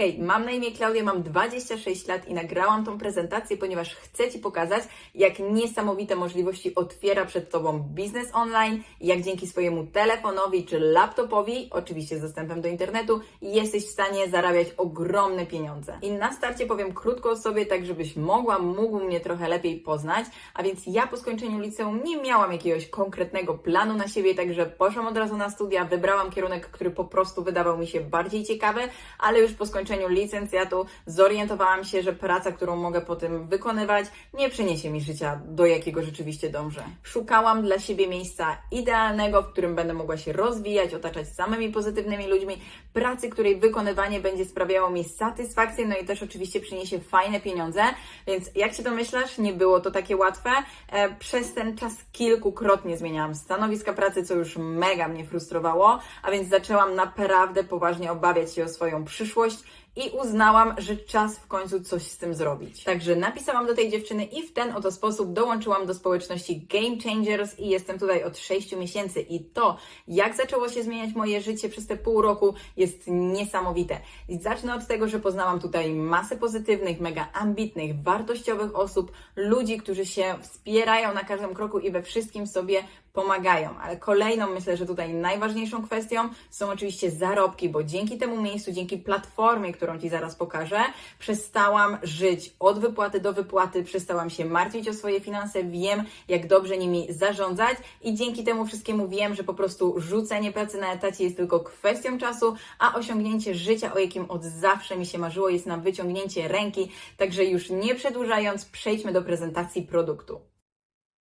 Hej, mam na imię Klaudia, mam 26 lat i nagrałam tą prezentację, ponieważ chcę Ci pokazać, jak niesamowite możliwości otwiera przed Tobą biznes online jak dzięki swojemu telefonowi czy laptopowi, oczywiście z dostępem do internetu, jesteś w stanie zarabiać ogromne pieniądze. I na starcie powiem krótko o sobie, tak żebyś mogła, mógł mnie trochę lepiej poznać, a więc ja po skończeniu liceum nie miałam jakiegoś konkretnego planu na siebie, także poszłam od razu na studia, wybrałam kierunek, który po prostu wydawał mi się bardziej ciekawy, ale już po skończeniu licencjatu zorientowałam się, że praca, którą mogę po tym wykonywać, nie przyniesie mi życia, do jakiego rzeczywiście dążę. Szukałam dla siebie miejsca idealnego, w którym będę mogła się rozwijać, otaczać samymi pozytywnymi ludźmi, pracy, której wykonywanie będzie sprawiało mi satysfakcję, no i też oczywiście przyniesie fajne pieniądze, więc jak się domyślasz, nie było to takie łatwe. E, Przez ten czas kilkukrotnie zmieniałam stanowiska pracy, co już mega mnie frustrowało, a więc zaczęłam naprawdę poważnie obawiać się o swoją przyszłość i uznałam, że czas w końcu coś z tym zrobić. Także napisałam do tej dziewczyny i w ten oto sposób dołączyłam do społeczności Game Changers i jestem tutaj od 6 miesięcy i to, jak zaczęło się zmieniać moje życie przez te pół roku jest niesamowite. I zacznę od tego, że poznałam tutaj masę pozytywnych, mega ambitnych, wartościowych osób, ludzi, którzy się wspierają na każdym kroku i we wszystkim sobie pomagają. Ale kolejną, myślę, że tutaj najważniejszą kwestią są oczywiście zarobki, bo dzięki temu miejscu, dzięki platformie, którą Ci zaraz pokażę, przestałam żyć od wypłaty do wypłaty, przestałam się martwić o swoje finanse, wiem, jak dobrze nimi zarządzać i dzięki temu wszystkiemu wiem, że po prostu rzucenie pracy na etacie jest tylko kwestią czasu, a osiągnięcie życia, o jakim od zawsze mi się marzyło, jest na wyciągnięcie ręki. Także już nie przedłużając, przejdźmy do prezentacji produktu.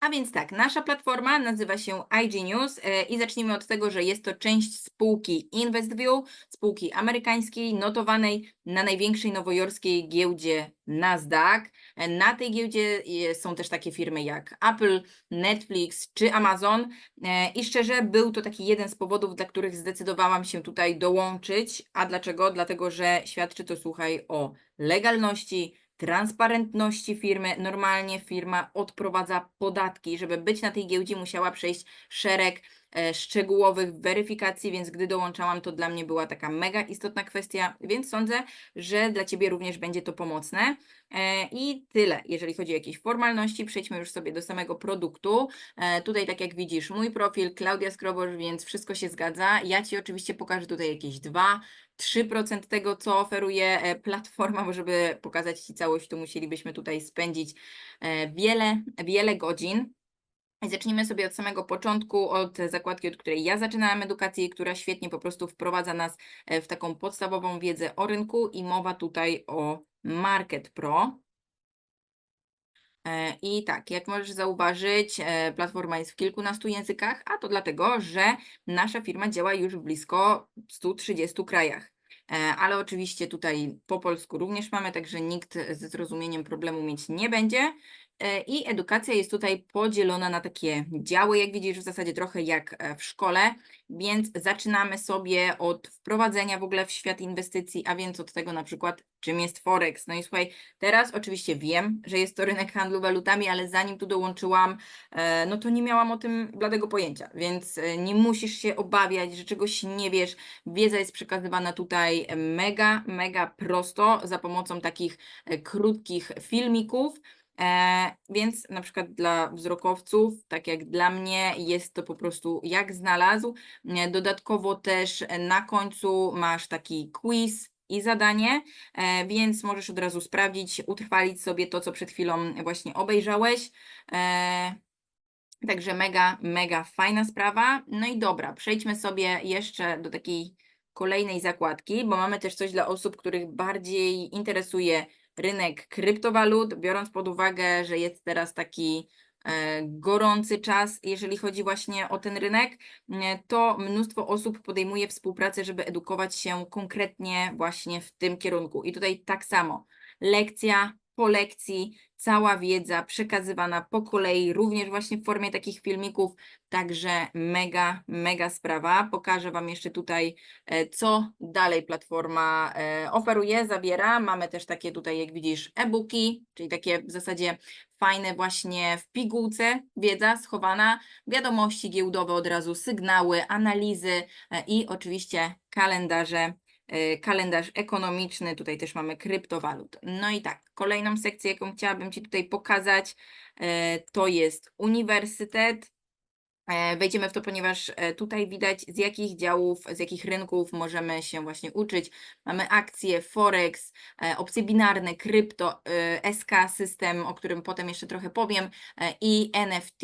A więc tak, nasza platforma nazywa się IG News e, i zacznijmy od tego, że jest to część spółki InvestView, spółki amerykańskiej, notowanej na największej nowojorskiej giełdzie Nasdaq. E, Na tej giełdzie e, są też takie firmy jak Apple, Netflix czy Amazon i szczerze był to taki jeden z powodów, dla których zdecydowałam się tutaj dołączyć. A dlaczego? Dlatego, że świadczy to, słuchaj, o legalności, transparentności firmy. Normalnie firma odprowadza podatki. Żeby być na tej giełdzie, musiała przejść szereg szczegółowych weryfikacji, więc gdy dołączałam, to dla mnie była taka mega istotna kwestia, więc sądzę, że dla Ciebie również będzie to pomocne. E, I tyle, jeżeli chodzi o jakieś formalności. Przejdźmy już sobie do samego produktu. E, Tutaj, tak jak widzisz, mój profil, Klaudia Skrobosz, więc wszystko się zgadza. Ja Ci oczywiście pokażę tutaj jakieś dwa, 3% tego, co oferuje e, platforma, bo żeby pokazać Ci całość, to musielibyśmy tutaj spędzić e, wiele, wiele godzin. Zacznijmy sobie od samego początku, od zakładki, od której ja zaczynałam edukację, która świetnie po prostu wprowadza nas e, w taką podstawową wiedzę o rynku i mowa tutaj o Market Pro. E, I tak, jak możesz zauważyć, e, platforma jest w kilkunastu językach, a to dlatego, że nasza firma działa już w blisko 130 krajach. Ale oczywiście tutaj po polsku również mamy, także nikt ze zrozumieniem problemu mieć nie będzie. E, I edukacja jest tutaj podzielona na takie działy, jak widzisz, w zasadzie trochę jak e, w szkole, więc zaczynamy sobie od wprowadzenia w ogóle w świat inwestycji, a więc od tego na przykład, czym jest Forex. No i słuchaj, teraz oczywiście wiem, że jest to rynek handlu walutami, ale zanim tu dołączyłam, e, no to nie miałam o tym bladego pojęcia, więc nie musisz się obawiać, że czegoś nie wiesz. Wiedza jest przekazywana tutaj mega, mega prosto za pomocą takich krótkich filmików. E, więc na przykład dla wzrokowców, tak jak dla mnie, jest to po prostu jak znalazł. E, Dodatkowo też na końcu masz taki quiz i zadanie, e, więc możesz od razu sprawdzić, utrwalić sobie to, co przed chwilą właśnie obejrzałeś. Także mega, mega fajna sprawa. No i dobra, przejdźmy sobie jeszcze do takiej kolejnej zakładki, bo mamy też coś dla osób, których bardziej interesuje rynek kryptowalut, biorąc pod uwagę, że jest teraz taki e, gorący czas, jeżeli chodzi właśnie o ten rynek, e, to mnóstwo osób podejmuje współpracę, żeby edukować się konkretnie właśnie w tym kierunku. I tutaj tak samo, lekcja po lekcji, cała wiedza przekazywana po kolei, również właśnie w formie takich filmików, także mega, mega sprawa. Pokażę Wam jeszcze tutaj, e, co dalej platforma e, oferuje, zawiera. Mamy też takie tutaj, jak widzisz, e-booki, czyli takie w zasadzie fajne właśnie w pigułce wiedza schowana, wiadomości giełdowe od razu, sygnały, analizy e, i oczywiście kalendarze kalendarz ekonomiczny, tutaj też mamy kryptowalut. No i tak, kolejną sekcję, jaką chciałabym Ci tutaj pokazać, e, to jest uniwersytet. E, Wejdziemy w to, ponieważ tutaj widać z jakich działów, z jakich rynków możemy się właśnie uczyć. Mamy akcje, forex, opcje binarne, krypto, SK system, o którym potem jeszcze trochę powiem, i NFT.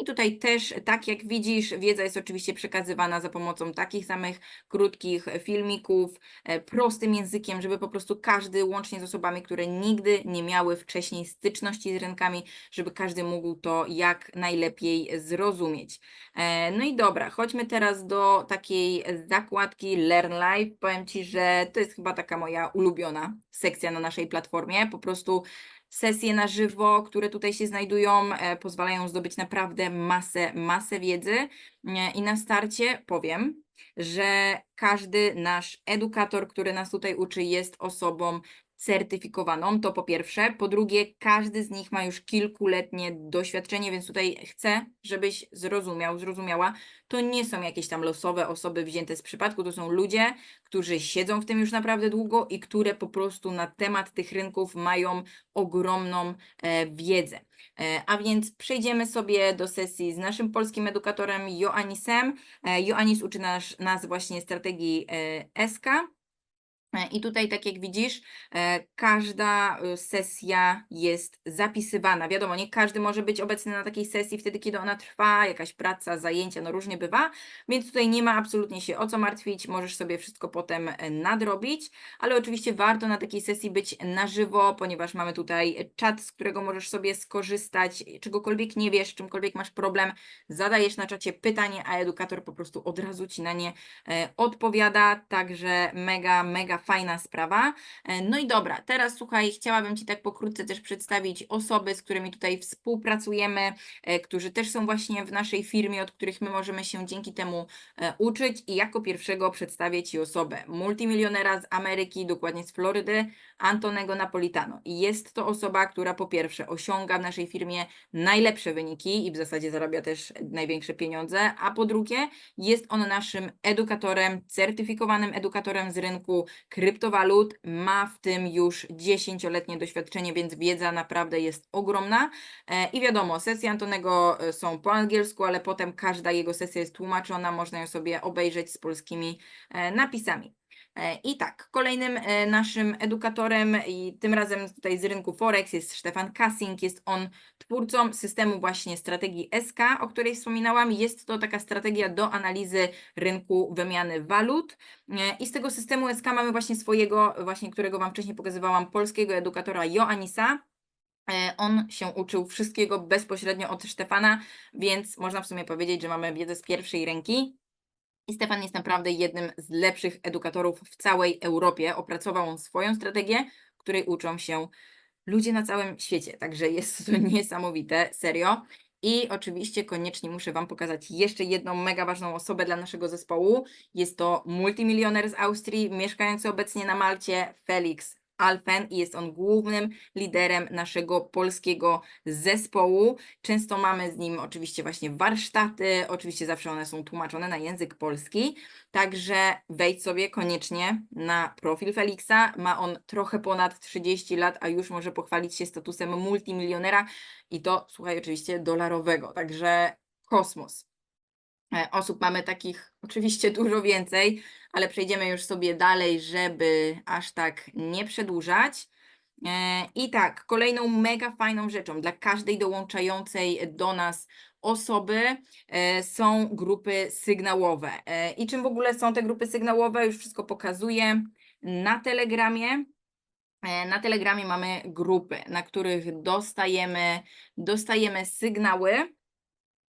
I tutaj też, tak jak widzisz, wiedza jest oczywiście przekazywana za pomocą takich samych krótkich filmików, e, prostym językiem, żeby po prostu każdy, łącznie z osobami, które nigdy nie miały wcześniej styczności z rynkami, żeby każdy mógł to jak najlepiej zrozumieć. E, No i dobra, chodźmy teraz do takiej zakładki Learn Live. Powiem Ci, że to jest chyba taka moja ulubiona sekcja na naszej platformie. Po prostu sesje na żywo, które tutaj się znajdują, e, pozwalają zdobyć naprawdę masę, masę wiedzy. E, I na starcie powiem, że każdy nasz edukator, który nas tutaj uczy, jest osobą certyfikowaną, to po pierwsze. Po drugie, każdy z nich ma już kilkuletnie doświadczenie, więc tutaj chcę, żebyś zrozumiał, zrozumiała, to nie są jakieś tam losowe osoby wzięte z przypadku, to są ludzie, którzy siedzą w tym już naprawdę długo i które po prostu na temat tych rynków mają ogromną e, wiedzę. E, a więc przejdziemy sobie do sesji z naszym polskim edukatorem Joannisem. E, Joannis uczy nas, nas właśnie strategii e, SK. E, I tutaj, tak jak widzisz, e, każda e, sesja jest zapisywana. Wiadomo, nie każdy może być obecny na takiej sesji wtedy, kiedy ona trwa, jakaś praca, zajęcia, no różnie bywa, więc tutaj nie ma absolutnie się o co martwić, możesz sobie wszystko potem e, nadrobić, ale oczywiście warto na takiej sesji być na żywo, ponieważ mamy tutaj czat, z którego możesz sobie skorzystać, czegokolwiek nie wiesz, czymkolwiek masz problem, zadajesz na czacie pytanie, a edukator po prostu od razu Ci na nie odpowiada, także mega, mega fajna sprawa. E, No i dobra, teraz słuchaj, chciałabym Ci tak pokrótce też przedstawić osoby, z którymi tutaj współpracujemy, e, którzy też są właśnie w naszej firmie, od których my możemy się dzięki temu e, uczyć i jako pierwszego przedstawię Ci osobę multimilionera z Ameryki, dokładnie z Florydy, Antonego Napolitano. I jest to osoba, która po pierwsze osiąga w naszej firmie najlepsze wyniki i w zasadzie zarabia też największe pieniądze, a po drugie jest on naszym edukatorem, certyfikowanym edukatorem z rynku kryptowalut, ma w tym już 10-letnie doświadczenie, więc wiedza naprawdę jest ogromna. E, I wiadomo, sesje Antonego e, są po angielsku, ale potem każda jego sesja jest tłumaczona, można ją sobie obejrzeć z polskimi e, napisami. E, I tak, kolejnym e, naszym edukatorem, i tym razem tutaj z rynku Forex, jest Stefan Kassing. Jest on twórcą systemu właśnie strategii SK, o której wspominałam. Jest to taka strategia do analizy rynku wymiany walut. E, I z tego systemu SK mamy właśnie swojego, właśnie którego Wam wcześniej pokazywałam, polskiego edukatora Joannisa. On się uczył wszystkiego bezpośrednio od Stefana, więc można w sumie powiedzieć, że mamy wiedzę z pierwszej ręki. I Stefan jest naprawdę jednym z lepszych edukatorów w całej Europie. Opracował on swoją strategię, której uczą się ludzie na całym świecie. Także jest to niesamowite, serio. I oczywiście koniecznie muszę Wam pokazać jeszcze jedną mega ważną osobę dla naszego zespołu. Jest to multimilioner z Austrii, mieszkający obecnie na Malcie, Felix Alfen i jest on głównym liderem naszego polskiego zespołu. Często mamy z nim oczywiście właśnie warsztaty, oczywiście zawsze one są tłumaczone na język polski, także wejdź sobie koniecznie na profil Felixa. Ma on trochę ponad 30 lat, a już może pochwalić się statusem multimilionera i to, słuchaj, oczywiście dolarowego, także kosmos. E, Osób mamy takich oczywiście dużo więcej, ale przejdziemy już sobie dalej, żeby aż tak nie przedłużać. E, I tak, kolejną mega fajną rzeczą dla każdej dołączającej do nas osoby e, są grupy sygnałowe. I czym w ogóle są te grupy sygnałowe? Już wszystko pokazuję na Telegramie. Na Telegramie mamy grupy, na których dostajemy, dostajemy sygnały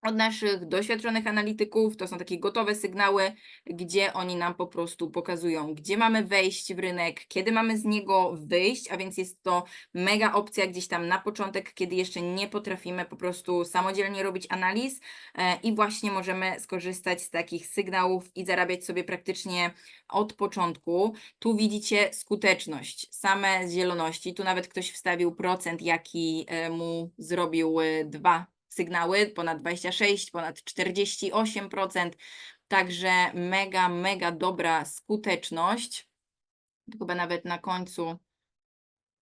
od naszych doświadczonych analityków. To są takie gotowe sygnały, gdzie oni nam po prostu pokazują, gdzie mamy wejść w rynek, kiedy mamy z niego wyjść, a więc jest to mega opcja gdzieś tam na początek, kiedy jeszcze nie potrafimy po prostu samodzielnie robić analiz e, i właśnie możemy skorzystać z takich sygnałów i zarabiać sobie praktycznie od początku. Tu widzicie skuteczność, same zieloności. Tu nawet ktoś wstawił procent, jaki e, mu zrobił e, dwa sygnały, ponad 26, ponad 48%. Także mega, mega dobra skuteczność. chyba nawet na końcu,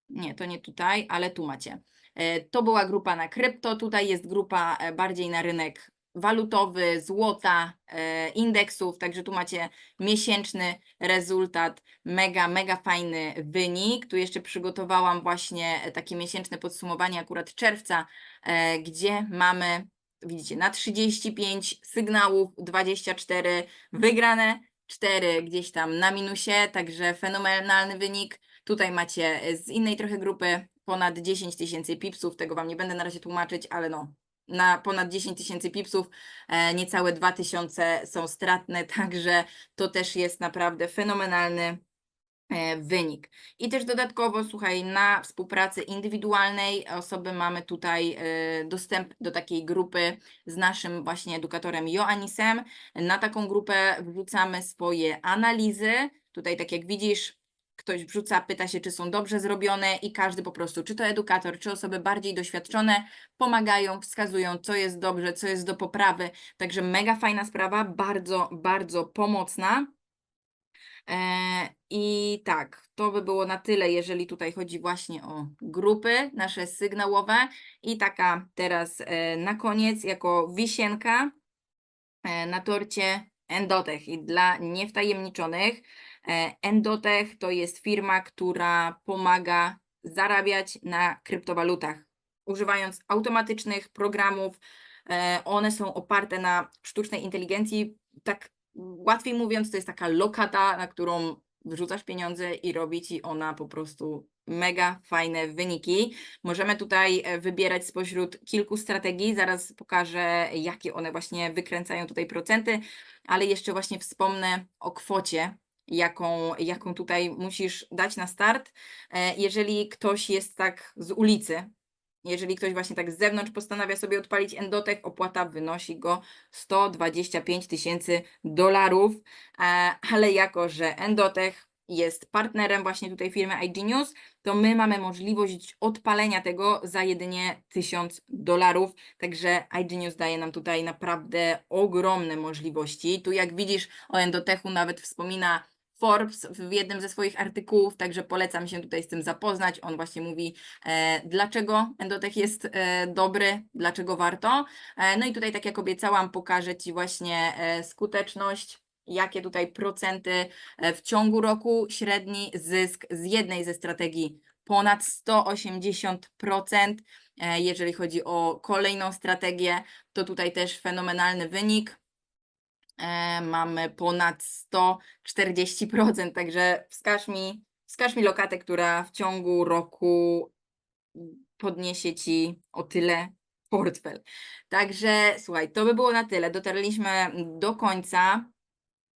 nie, to nie tutaj, ale tu macie. E, To była grupa na krypto, tutaj jest grupa e, bardziej na rynek walutowy, złota, e, indeksów, także tu macie miesięczny rezultat, mega, mega fajny wynik. Tu jeszcze przygotowałam właśnie e, takie miesięczne podsumowanie akurat czerwca, e, gdzie mamy, widzicie, na 35 sygnałów, 24 wygrane, 4 gdzieś tam na minusie, także fenomenalny wynik. Tutaj macie z innej trochę grupy ponad 10 tysięcy pipsów, tego Wam nie będę na razie tłumaczyć, ale no, na ponad 10 tysięcy pipsów, e, niecałe 2 tysiące są stratne, także to też jest naprawdę fenomenalny e, wynik. I też dodatkowo, słuchaj, na współpracy indywidualnej osoby mamy tutaj e, dostęp do takiej grupy z naszym właśnie edukatorem Joannisem. Na taką grupę wrzucamy swoje analizy. Tutaj, tak jak widzisz, ktoś wrzuca, pyta się, czy są dobrze zrobione, i każdy po prostu, czy to edukator, czy osoby bardziej doświadczone, pomagają, wskazują, co jest dobrze, co jest do poprawy. Także mega fajna sprawa, bardzo, bardzo pomocna. E, I tak, to by było na tyle, jeżeli tutaj chodzi właśnie o grupy nasze sygnałowe. I taka teraz e, na koniec, jako wisienka e, na torcie Endotech. I dla niewtajemniczonych, Endotech to jest firma, która pomaga zarabiać na kryptowalutach, używając automatycznych programów. E, One są oparte na sztucznej inteligencji. Tak łatwiej mówiąc, to jest taka lokata, na którą wrzucasz pieniądze i robi ci ona po prostu mega fajne wyniki. Możemy tutaj e, wybierać spośród kilku strategii. Zaraz pokażę, jakie one właśnie wykręcają tutaj procenty, ale jeszcze właśnie wspomnę o kwocie. Jaką, jaką tutaj musisz dać na start, E, jeżeli ktoś jest tak z ulicy, jeżeli ktoś właśnie tak z zewnątrz postanawia sobie odpalić Endotech, opłata wynosi go 125 tysięcy dolarów, e, ale jako, że Endotech jest partnerem właśnie tutaj firmy iGenius, to my mamy możliwość odpalenia tego za jedynie 1000 dolarów, także iGenius daje nam tutaj naprawdę ogromne możliwości. Tu jak widzisz o Endotechu nawet wspomina Forbes w jednym ze swoich artykułów, także polecam się tutaj z tym zapoznać. On właśnie mówi, e, dlaczego Endotech jest e, dobry, dlaczego warto. E, no i tutaj, tak jak obiecałam, pokażę Ci właśnie skuteczność, jakie tutaj procenty w ciągu roku, średni zysk z jednej ze strategii ponad 180%. E, jeżeli chodzi o kolejną strategię, to tutaj też fenomenalny wynik mamy ponad 140%, także wskaż mi, wskaż mi lokatę, która w ciągu roku podniesie Ci o tyle portfel. Także słuchaj, to by było na tyle. Dotarliśmy do końca.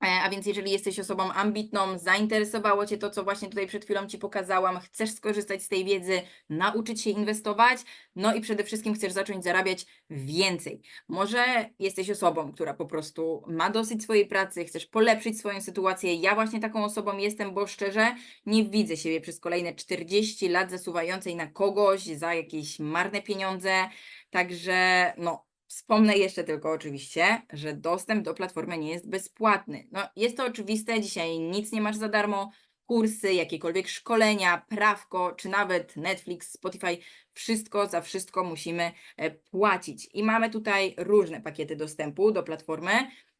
E, A więc jeżeli jesteś osobą ambitną, zainteresowało Cię to, co właśnie tutaj przed chwilą Ci pokazałam, chcesz skorzystać z tej wiedzy, nauczyć się inwestować, no i przede wszystkim chcesz zacząć zarabiać więcej. Może jesteś osobą, która po prostu ma dosyć swojej pracy, chcesz polepszyć swoją sytuację. Ja właśnie taką osobą jestem, bo szczerze nie widzę siebie przez kolejne 40 lat zasuwającej na kogoś za jakieś marne pieniądze. Także no, Wspomnę jeszcze tylko oczywiście, że dostęp do platformy nie jest bezpłatny. No, jest to oczywiste, dzisiaj nic nie masz za darmo. Kursy, jakiekolwiek szkolenia, prawko, czy nawet Netflix, Spotify, wszystko za wszystko musimy e, płacić. I mamy tutaj różne pakiety dostępu do platformy,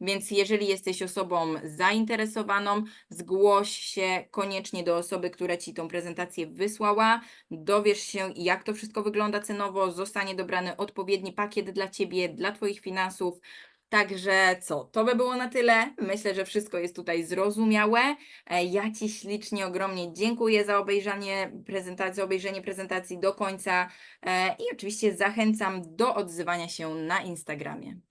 więc jeżeli jesteś osobą zainteresowaną, zgłoś się koniecznie do osoby, która Ci tą prezentację wysłała, dowiesz się, jak to wszystko wygląda cenowo, zostanie dobrany odpowiedni pakiet dla Ciebie, dla Twoich finansów. Także co, to by było na tyle. Myślę, że wszystko jest tutaj zrozumiałe. E, Ja Ci ślicznie, ogromnie dziękuję za obejrzenie prezentacji, obejrzenie prezentacji do końca e, i oczywiście zachęcam do odzywania się na Instagramie.